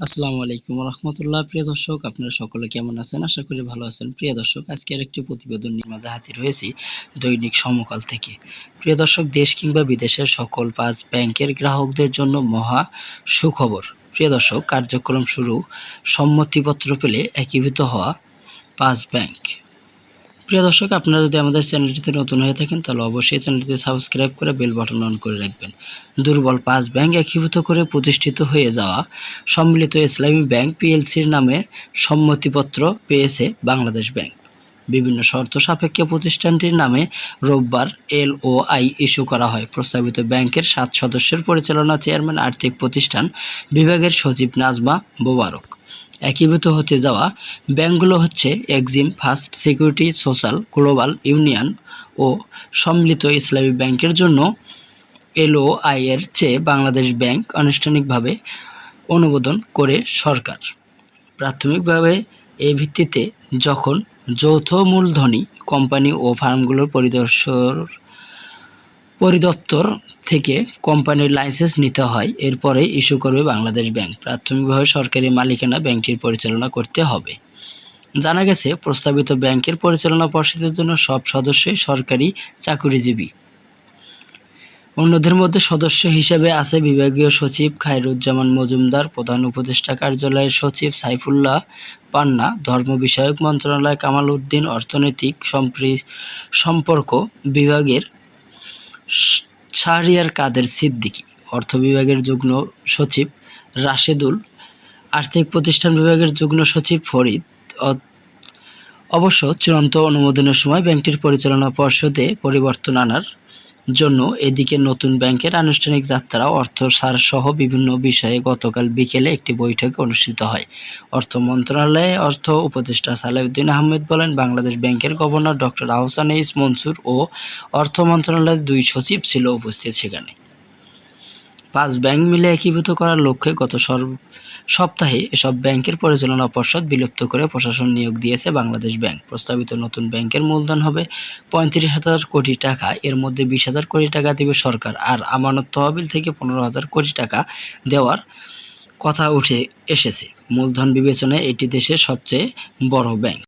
আসসালামু আলাইকুম রহমতুল্লাহ। প্রিয় দর্শক, আপনারা সকলে কেমন আছেন? আশা করি ভালো আছেন। প্রিয় দর্শক আজকের একটি প্রতিবেদন নিয়ে মাঝে হাজির হয়েছি দৈনিক সমকাল থেকে। প্রিয় দর্শক, দেশ কিংবা বিদেশের সকল পাঁচ ব্যাংকের গ্রাহকদের জন্য মহা সুখবর। প্রিয় দর্শক, কার্যক্রম শুরু সম্মতিপত্র পেলে একীভূত হওয়া পাঁচ ব্যাংক। প্রিয় দর্শক, আপনারা যদি আমাদের চ্যানেলটিতে নতুন হয়ে থাকেন, তাহলে অবশ্যই চ্যানেলটি সাবস্ক্রাইব করে বেল বাটন অন করে রাখবেন। দুর্বল পাঁচ ব্যাংক একীভূত করে প্রতিষ্ঠিত হয়ে যাওয়া সম্মিলিত ইসলামী ব্যাংক পিএলসির নামে সম্মতিপত্র পেয়েছে বাংলাদেশ ব্যাংক। বিভিন্ন শর্ত সাপেক্ষে প্রতিষ্ঠানটির নামে রোববার এলওআই ইস্যু করা হয়। প্রস্তাবিত ব্যাংকের সাত সদস্যের পরিচালনা চেয়ারম্যান আর্থিক প্রতিষ্ঠান বিভাগের সচিব নাজমা মোবারক। একীভূত হতে যাওয়া ব্যাংকগুলো হচ্ছে Exim, First Security, Social, Global Union ও সম্মিলিত ইসলামী ব্যাংকের জন্য এলওআই এর চেয়ে বাংলাদেশ ব্যাংক আনুষ্ঠানিকভাবে অনুমোদন করে সরকার। প্রাথমিকভাবে এ ভিত্তিতে যখন যৌথ মূলধনী কোম্পানি ও ফার্মগুলোর পরিদর্শন পরিদপ্তর থেকে কোম্পানির লাইসেন্স নিতে হয়। এরপরে ইস্যু করবে বাংলাদেশ ব্যাংক। প্রাথমিকভাবে সরকারি মালিকানা ব্যাংকটির পরিচালনা করতে হবে। জানা গেছে, প্রস্তাবিত ব্যাংকের পরিচালনা পর্ষদের জন্য সব সদস্যই সরকারি চাকুরিজীবী। অন্যদের মধ্যে সদস্য হিসেবে আছে বিভাগীয় সচিব খায়রুজ্জামান মজুমদার, প্রধান উপদেষ্টা কার্যালয়ের সচিব সাইফুল্লাহ পান্না, ধর্ম বিষয়ক মন্ত্রণালয় কামাল উদ্দিন, অর্থনৈতিক সম্পর্ক বিভাগের শাহরিয়ার কাদের সিদ্দিকী, অর্থ বিভাগের যুগ্ম সচিব রাশেদুল, আর্থিক প্রতিষ্ঠান বিভাগের যুগ্ম সচিব ফরিদ। অবশ্য চূড়ান্ত অনুমোদনের সময় ব্যাংকটির পরিচালনা পর্ষদে পরিবর্তন আনার জন্য এদিকে নতুন ব্যাংকের আনুষ্ঠানিক যাত্রা অর্থ সার সহ বিভিন্ন বিষয়ে গতকাল বিকেলে একটি বৈঠক অনুষ্ঠিত হয়। অর্থ মন্ত্রণালয়ে অর্থ উপদেষ্টা সালাউদ্দিন আহমেদ বলেন, বাংলাদেশ ব্যাংকের governor doctor Ahsan H Mansur ও অর্থ মন্ত্রণালয়ের দুই সচিব ছিল উপস্থিত সেখানে। পাঁচ ব্যাংক মিলে একীভূত করার লক্ষ্যে গত সপ্তাহে এসব ব্যাংকের পরিচালনা পর্ষদ বিলুপ্ত করে প্রশাসন নিয়োগ দিয়েছে বাংলাদেশ ব্যাংক। প্রস্তাবিত নতুন ব্যাংকের মূলধন হবে পঁয়ত্রিশ হাজার কোটি টাকা, এর মধ্যে বিশ হাজার কোটি টাকা দেবে সরকার আর আমানত তহবিল থেকে পনেরো হাজার কোটি টাকা দেওয়ার কথা উঠে এসেছে। মূলধন বিবেচনায় এটি দেশের সবচেয়ে বড় ব্যাংক।